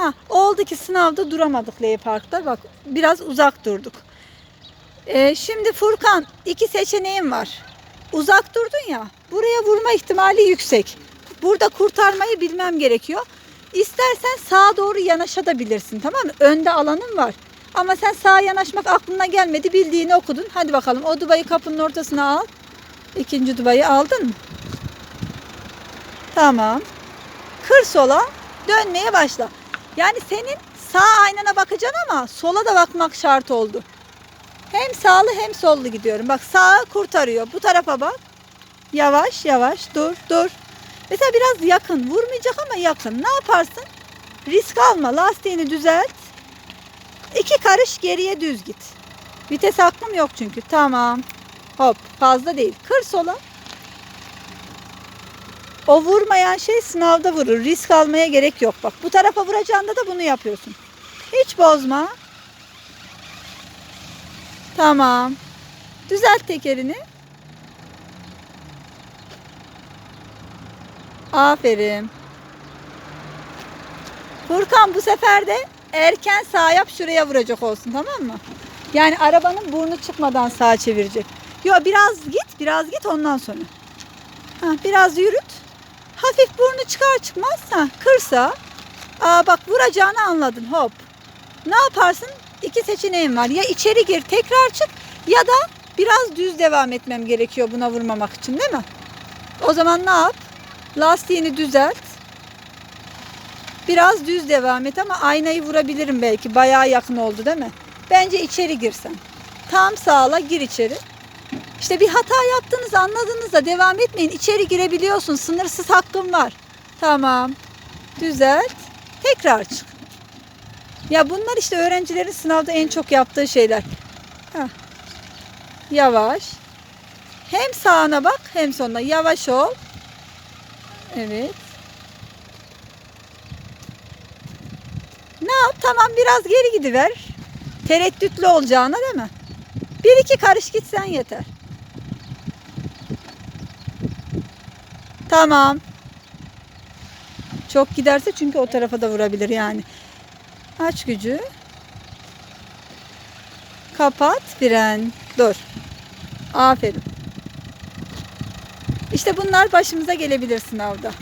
Ha, oldu ki sınavda duramadık L Park'ta. Bak biraz uzak durduk. Ee, şimdi Furkan iki seçeneğim var. Uzak durdun ya. Buraya vurma ihtimali yüksek. Burada kurtarmayı bilmem gerekiyor. İstersen sağa doğru yanaşabilirsin tamam mı? Önde alanın var. Ama sen sağa yanaşmak aklına gelmedi. Bildiğini okudun. Hadi bakalım o dubayı kapının ortasına al. İkinci dubayı aldın mı? Tamam. Kır sola. Dönmeye başla. Yani senin sağ aynana bakacaksın ama sola da bakmak şart oldu. Hem sağlı hem sollu gidiyorum. Bak sağa kurtarıyor. Bu tarafa bak. Yavaş yavaş dur dur. Mesela biraz yakın. Vurmayacak ama yakın. Ne yaparsın? Risk alma. Lastiğini düzelt. İki karış geriye düz git. Vites hakkım yok çünkü. Tamam. Hop fazla değil. Kır sola. O vurmayan şey sınavda vurur. Risk almaya gerek yok. Bak bu tarafa vuracağında da bunu yapıyorsun. Hiç bozma. Tamam. Düzelt tekerini. Aferin. Furkan bu sefer de erken sağ yap şuraya vuracak olsun tamam mı? Yani arabanın burnu çıkmadan sağa çevirecek. Yo biraz git biraz git ondan sonra. Ha, biraz yürüt. Hafif burnu çıkar çıkmaz ha, kırsa. Aa bak vuracağını anladın hop. Ne yaparsın? İki seçeneğim var. Ya içeri gir tekrar çık ya da biraz düz devam etmem gerekiyor buna vurmamak için değil mi? O zaman ne yap? Lastiğini düzelt. Biraz düz devam et ama aynayı vurabilirim belki. Bayağı yakın oldu değil mi? Bence içeri girsen. Tam sağla gir içeri. İşte bir hata yaptınız anladığınızda devam etmeyin. İçeri girebiliyorsun. Sınırsız hakkın var. Tamam. Düzelt. Tekrar çık. Ya bunlar işte öğrencilerin sınavda en çok yaptığı şeyler. Heh. Yavaş. Hem sağına bak hem sonuna. Yavaş ol. Evet. Ne yap? Tamam biraz geri gidiver. Tereddütlü olacağına değil mi? Bir iki karış gitsen yeter. Tamam. Çok giderse çünkü o tarafa da vurabilir yani. Aç gücü. Kapat fren. Dur. Aferin. İşte bunlar başımıza gelebilir sınavda.